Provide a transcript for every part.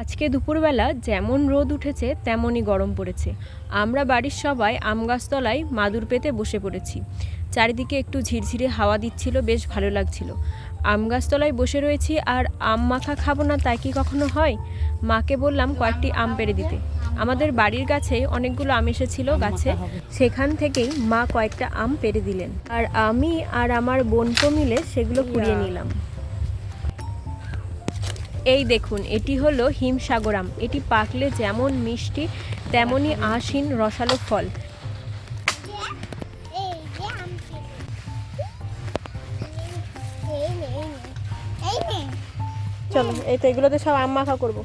আজকে দুপুরবেলা যেমন রোদ উঠেছে তেমনই গরম পড়েছে। আমরা বাড়ির সবাই আম গাছতলায় মাদুর পেতে বসে পড়েছি। চারিদিকে একটু ঝিরঝিরে হাওয়া দিচ্ছিল বেশ ভালো লাগছিল। আম গাছতলায় বসে রয়েছি আর আম মাখা খাব না তাই কি কখনো হয়? মাকে বললাম কয়েকটি আম পেড়ে দিতে। আমাদের বাড়ির গাছে অনেকগুলো আম এসেছিল গাছে। সেখান থেকেই মা কয়েকটা আম পেড়ে দিলেন। আর আমি আর আমার বোনটো মিলে সেগুলো কুড়িয়ে নিলাম। এই দেখুন, এটি হলো হিমসাগর আম এটি পাকলে যেমন মিষ্টি তেমনই আশিন রসালো ফল। চলো, এই তো এগুলোতে সব আম মাখা করব।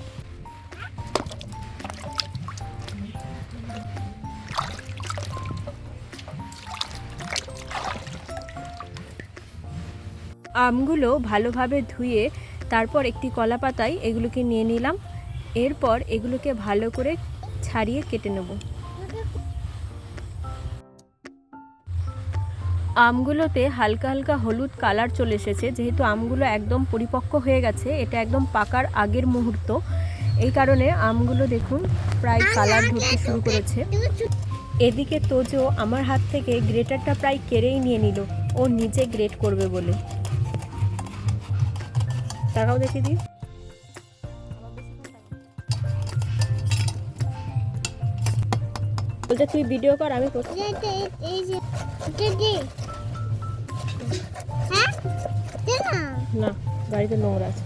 আমগুলো ভালোভাবে ধুয়ে তারপর একটি কলা পাতায় এগুলোকে নিয়ে নিলাম। এরপর এগুলোকে ভালো করে ছাড়িয়ে কেটে নেব। আমগুলোতে হালকা হালকা হলুদ কালার চলে এসেছে। যেহেতু আমগুলো একদম পরিপক্ক হয়ে গেছে, এটা একদম পাকার আগের মুহূর্ত। এই কারণে আমগুলো দেখুন প্রায় কালার ধরতে শুরু করেছে। এদিকে তোজো আমার হাত থেকে গ্রেটারটা প্রায় কেড়েই নিয়ে নিল। ও নিজে গ্রেট করবে বলে। তাকাও দেখে দিই। বলছে তুই ভিডিও কর আমি হ্যাঁ? না? গাড়িতে নোংরা আছে।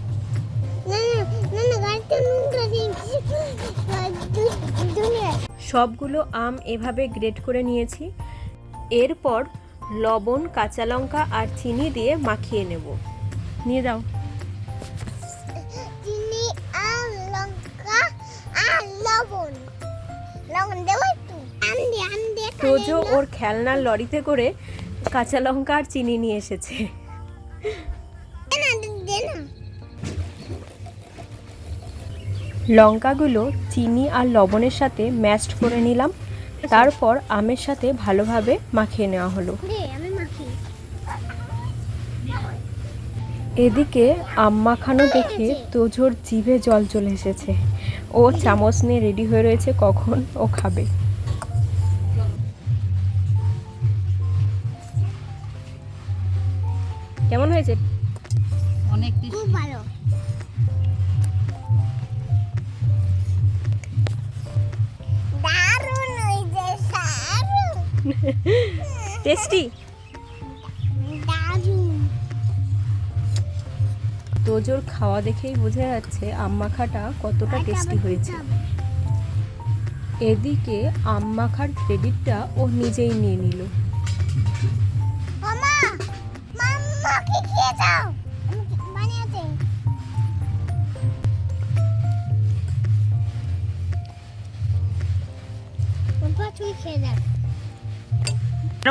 সবগুলো আম এভাবে গ্রেট করে নিয়েছি। এরপর লবণ কাঁচা লঙ্কা আর চিনি দিয়ে মাখিয়ে নেব। নিয়ে যাও। তোজো ওর খেলনার লরিতে করে কাঁচা লঙ্কা আর চিনি নিয়ে এসেছে। লঙ্কাগুলো চিনি আর লবণের সাথে ম্যাশড করে নিলাম। তারপর আমের সাথে ভালোভাবে মাখিয়ে নেওয়া হলো। এদিকে আম মাখানো দেখে তোজোর জিভে জল চলে এসেছে। ও চামচ নিয়ে রেডি হয়ে রয়েছে কখন ও খাবে। কেমন হয়েছে? অনেক খুব ভালো। টেস্টি? তোজোর খাওয়া দেখেই বোঝা যাচ্ছে আম মাখাটা কতটা টেস্টি হয়েছে। এদিকে আম মাখার ক্রেডিটটা ও নিজেই নিয়ে নিল।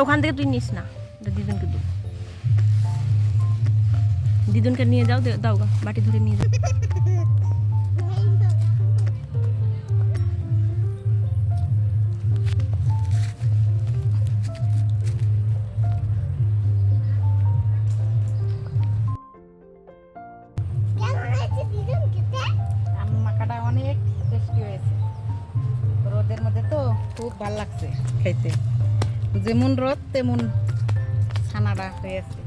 ওখান থেকে তুই নিস না এটা দু নিয়ে যাও দাও গা, বাটি ধরে নিয়ে যাও। অনেক টেস্টি হয়েছে। রোদের মধ্যে তো খুব ভালো লাগছে খাইতে যেমন রোদ, তেমন ছানাটা হয়েছে।